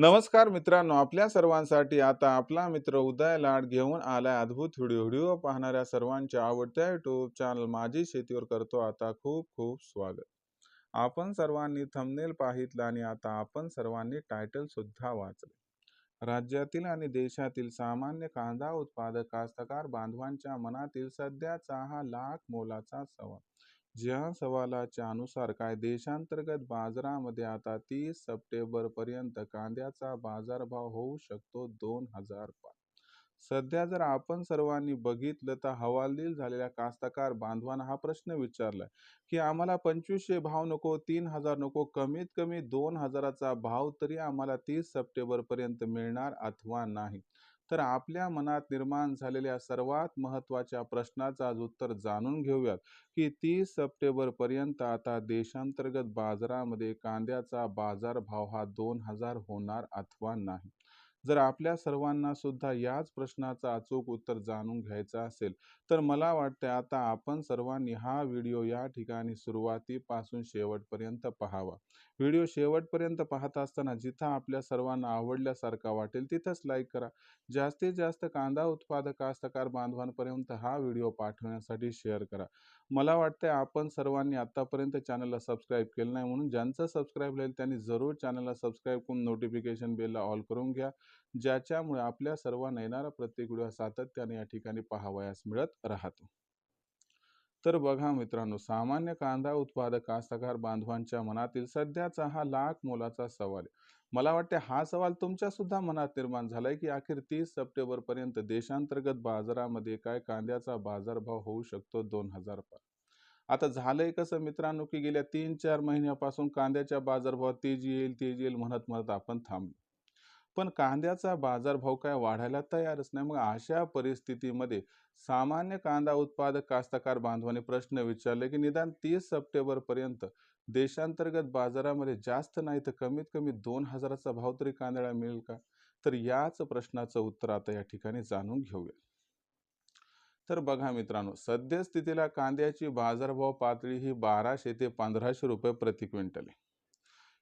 नमस्कार मित्रांनो आपल्या सर्वांसाठी आता आपला मित्र उदय लाड घेऊन आलाय अद्भुत व्हिडिओ. व्हिडिओ पाहणाऱ्या सर्वांच्या आवडत्या युट्यूब चॅनल माझी शेतीवर करतो आता खूप खूप स्वागत. आपण सर्वांनी थंबनेल पाहितलं आणि आता आपण सर्वांनी टायटल सुद्धा वाचले. राज्यातील आणि देशातील सामान्य कांदा उत्पादक कास्तकार बांधवांच्या मनातील सध्याचा हा लाख मोलाचा सवाल. ज्या सवालाच्या अनुसार काय देशांतर्गत बाजारामध्ये आता तीस सप्टेंबर पर्यंत कांद्याचा बाजारभाव होऊ शकतो दोन हजार पाच. सध्या जर आपण सर्वांनी बघितलं तर हवालदिल झालेल्या कास्तकार बांधवांना हा प्रश्न विचारलाय की आम्हाला पंचवीसशे भाव नको तीन हजार नको कमीत कमी दोन हजाराचा भाव तरी आम्हाला तीस सप्टेंबर पर्यंत मिळणार अथवा नाही. तर आपल्या मनात निर्माण झालेल्या सर्वात महत्त्वाच्या प्रश्नाचं आज उत्तर जाणून घेऊयात की तीस सप्टेंबर पर्यंत आता देशांतर्गत बाजारामध्ये कांद्याचा बाजारभाव हा दोन हजार होणार अथवा नाही. जर आपल्या सर्वांना सुद्धा याच प्रश्नाचं अचूक उत्तर जाणून घ्यायचं असेल तर मला वाटतं आता आपण सर्वांनी हा व्हिडिओ या ठिकाणी सुरुवातीपासून शेवटपर्यंत पाहावा. व्हिडिओ शेवटपर्यंत पाहत असताना जिथं आपल्या सर्वांना आवडल्यासारखा वाटेल तिथंच लाईक करा. जास्तीत जास्त कांदा उत्पादक कास्तकार बांधवांपर्यंत हा व्हिडिओ पाठवण्यासाठी शेअर करा. मला वाटतं आपण सर्वांनी आत्तापर्यंत चॅनलला सबस्क्राईब केलं नाही म्हणून ज्यांचं सबस्क्राईब राहील त्यांनी जरूर चॅनलला सबस्क्राईब करून नोटिफिकेशन बेलला ऑल करून घ्या. ज्याच्यामुळे आपल्या सर्वांना येणारा प्रत्येक व्हिडिओ सातत्याने या ठिकाणी पाहावयास मिळत राहतो. तर बघा मित्रांनो सामान्य कांदा उत्पादक कास्तकार बांधवांच्या मनातील सध्याचा हा लाख मोलाचा सवाल मला वाटते हा सवाल तुमच्या सुद्धा मनात निर्माण झालाय की अखेर तीस सप्टेंबर पर्यंत देशांतर्गत बाजारामध्ये काय कांद्याचा बाजारभाव होऊ शकतो दोन हजार पाच? आता झालंय कसं मित्रांनो की गेल्या तीन चार महिन्यापासून कांद्याच्या बाजारभावात तेजी येईल तेजी येईल म्हणत म्हणत आपण थांबलो. पण कांद्याचा बाजारभाव काय वाढायला तयारच नाही. मग अशा परिस्थितीमध्ये सामान्य कांदा उत्पादक कास्तकार बांधवांनी प्रश्न विचारले की निदान तीस सप्टेंबरपर्यंत देशांतर्गत बाजारामध्ये जास्त नाही तर कमीत कमी दोन हजाराचा भाव तरी कांद्याला मिळेल का? तर याच प्रश्नाचं उत्तर आता या ठिकाणी जाणून घेऊया. तर बघा मित्रांनो सद्यस्थितीला कांद्याची बाजारभाव पातळी ही बाराशे ते पंधराशे रुपये प्रति क्विंटल आहे.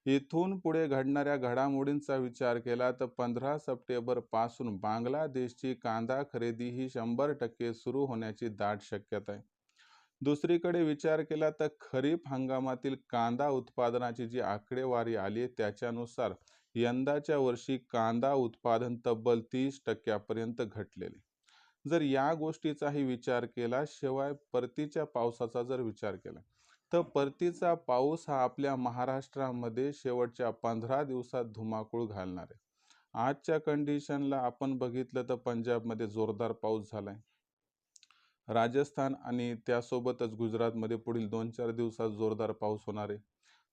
इथून पुढे घडणाऱ्या घडामोडींचा विचार केला तर पंधरा सप्टेंबरपासून बांगलादेशची कांदा खरेदी ही शंभर टक्के सुरू होण्याची दाट शक्यता आहे. दुसरीकडे विचार केला तर खरीप हंगामातील कांदा उत्पादनाची जी आकडेवारी आली आहे त्याच्यानुसार यंदाच्या वर्षी कांदा उत्पादन तब्बल तीस टक्क्यापर्यंत घटलेले. जर या गोष्टीचाही विचार केला शिवाय परतीच्या पावसाचा जर विचार केला तर परतीचा पाऊस हा आपल्या महाराष्ट्रामध्ये शेवटच्या पंधरा दिवसात धुमाकूळ घालणार आहे. आजच्या कंडिशनला आपण बघितलं तर पंजाबमध्ये जोरदार पाऊस झालाय. राजस्थान आणि त्यासोबतच गुजरातमध्ये पुढील दोन चार दिवसात जोरदार पाऊस होणार आहे.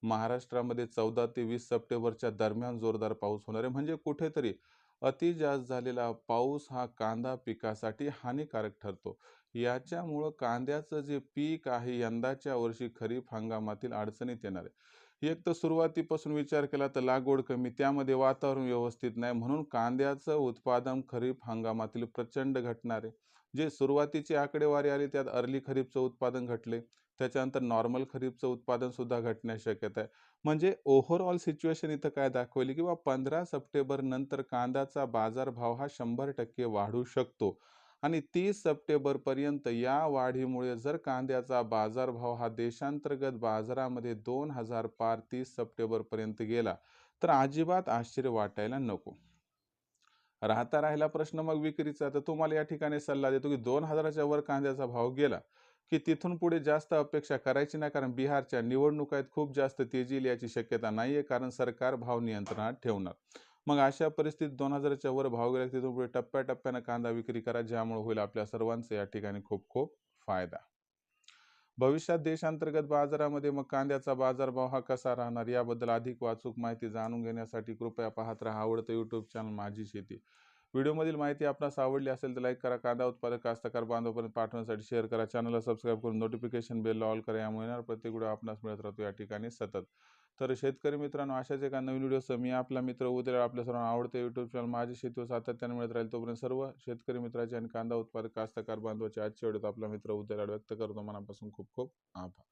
महाराष्ट्रामध्ये चौदा ते वीस सप्टेंबरच्या दरम्यान जोरदार पाऊस होणार आहे. म्हणजे कुठेतरी अति जास्त झालेला पाऊस हा कांदा पिकासाठी हानिकारक ठरतो. याच्यामुळं कांद्याचं जे पीक आहे यंदाच्या वर्षी खरीप हंगामातील अडचणीत येणार. आहे एक तर सुरुवातीपासून विचार केला तर लागवड कमी त्यामध्ये वातावरण व्यवस्थित नाही म्हणून कांद्याचं उत्पादन खरीप हंगामातील प्रचंड घटणार. आहे जे सुरुवातीची आकडेवारी आली त्यात अर्ली खरीपचं उत्पादन घटले. त्याच्यानंतर नॉर्मल खरीपचं उत्पादन सुद्धा घटण्याची शक्यता आहे. म्हणजे ओव्हरऑल सिच्युएशन इथं काय दाखवली किंवा पंधरा सप्टेंबर नंतर कांद्याचा बाजारभाव हा शंभर टक्के वाढू शकतो. आणि तीस सप्टेंबर पर्यंत या वाढीमुळे जर कांद्याचा बाजारभाव हा देशांतर्गत बाजारामध्ये दोन हजार पार तीस सप्टेंबर पर्यंत गेला तर अजिबात आश्चर्य वाटायला नको. राहता राहिला प्रश्न मग विक्रीचा. तर तुम्हाला या ठिकाणी सल्ला देतो की दोन हजाराच्या वर कांद्याचा भाव गेला. की तिथून पुढे जास्त अपेक्षा करायची नाही कारण बिहारच्या निवडणुका आहेत खूप जास्त तेजी येईल याची शक्यता नाही आहे कारण सरकार भाव नियंत्रणात ठेवणार. मग अशा परिस्थितीत दोन हजाराच्या वर भाव गेला तिथून पुढे टप्प्याटप्प्यानं कांदा विक्री करा ज्यामुळे होईल आपल्या सर्वांचं या ठिकाणी खूप खूप फायदा. भविष्यात देशांतर्गत बाजारामध्ये मग कांद्याचा बाजारभाव हा कसा राहणार याबद्दल अधिक वाचूक माहिती जाणून घेण्यासाठी कृपया पाहत राहा आवडतं यूट्यूब चॅनल माझी शेती. व्हिडिओमधील माहिती आपणास आवडली असेल तर लाईक करा कांदा उत्पादक कास्तकार बांधवपर्यंत पाठवण्यासाठी शेअर करा. चॅनलला सबस्क्राईब करून नोटिफिकेशन बेल ऑल करा. यामुळे येणार प्रत्येक व्हिडिओ आपणास मिळत राहतो. या ठिकाणी सतत. तर शेतकरी मित्रांनो अशाच एका नवीन व्हिडिओसह मी आपला मित्र उद्या आपल्या सर्वांना आवडते. यूट्यूब चॅनल माझी शेती सातत्याने मिळत राहील. तोपर्यंत सर्व शेतकरी मित्राचे आणि कांदा उत्पादक कास्तकार बांधवाचे आजच्या व्हिडिओत आपला मित्र उद्या व्यक्त करतो. मनापासून खूप खूप आभार.